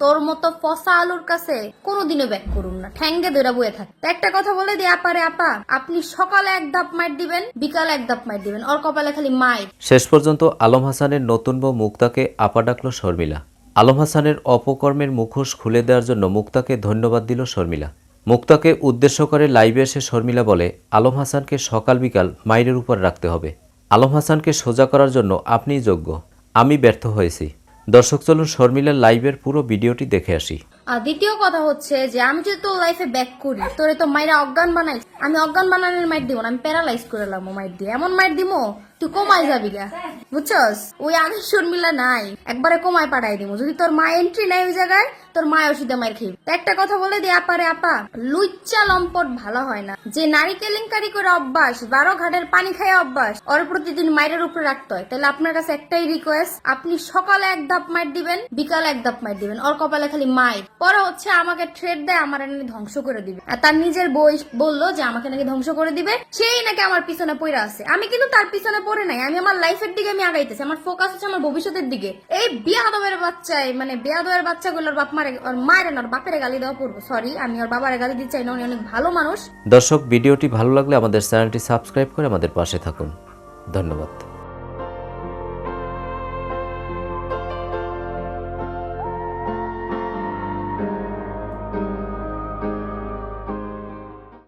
তোর মতো ফসা আলুর কাছে কোনোদিনও ব্যাক করুন না। ঠ্যাঙ্গে দৈরা বয়ে থাক। একটা কথা বলে দিই আপারে আপা। আপনি সকালে এক ধাপ মাইর দিবেন, বিকালে এক ধাপ মাইর দিবেন। ওর কপালে খালি মাইর। শেষ পর্যন্ত আলম হাসানের নতুন বউ মুক্তাকে আপা ডাকলো শর্মিলা। আলম হাসানের অপকর্মের মুখোশ খুলে দেওয়ার জন্য মুক্তাকে ধন্যবাদ দিল শর্মিলা। মুক্তাকে উদ্দেশ্য করে লাইভে এসে শর্মিলা বলে, আলম হাসানকে সকাল বিকাল মাইরের উপর রাখতে হবে। আলম হাসানকে সোজা করার জন্য আপনিই যোগ্য। আমি ব্যর্থ হয়েছি। দর্শক, চলুন শর্মিলার লাইভের পুরো ভিডিওটি দেখে আসি। আর দ্বিতীয় কথা হচ্ছে যে, আমি যদি তোর লাইফে ব্যাক করি, তোরে তো মাইরা অজ্ঞান বানাই, আমি অজ্ঞান বানানোর মাইট দিব না, আমি প্যারালাইজ করে লাম মাইট দিয়ে। এমন মাইট দিব তুই কমাই যাবি গা, বুঝছস? ওই আগের শর্মিলা নাই। একবারে কমায় পাঠাই দিব। যদি তোর মা এন্ট্রি নাই ওই জায়গায়, তোর মা ওষুধে খেয়ে একটা কথা বলে দিয়ে আপারে আপা। লুচ্চা লম্পট ভালো হয় না। যে নারী কেলেঙ্কারি করে অভ্যাস, বারো ঘাটের পানি খায় অভ্যাস, ওর প্রতিদিন মাইরের উপরে রাখতে হয়। তাহলে আপনার কাছে একটাই রিকোয়েস্ট আপনি সকালে এক ধাপ মাইর দিবেন, বিকালে এক ধাপ মাইর দিবেন। ওর কপালে খালি মাইর। পরে হচ্ছে আমাকে থ্রেড দেয়, আমার নাকি ধ্বংস করে দিবে। আর তার নিজের বই বলল যে আমাকে নাকি ধ্বংস করে দিবে। সেই নাকি আমার পিছনে পড়ে আছে। আমি কিন্তু তার পিছনে পড়ে নাই, আমি আমার লাইফের দিকে আমি আগাইতেছি, আমার ফোকাস হচ্ছে আমার ভবিষ্যতের দিকে। এই বিয়াদবের বাচ্চায় মানে বিয়াদবের বাচ্চাগুলোর বাপ মারে, ওর মায়ের ওর বাপের গালি দেওয়া পড়ব সরি আমি ওর বাবার গালি দিতে চাই না উনি অনেক ভালো মানুষ। দর্শক, ভিডিওটি ভালো লাগলে আমাদের চ্যানেলটি সাবস্ক্রাইব করে আমাদের পাশে থাকুন। ধন্যবাদ।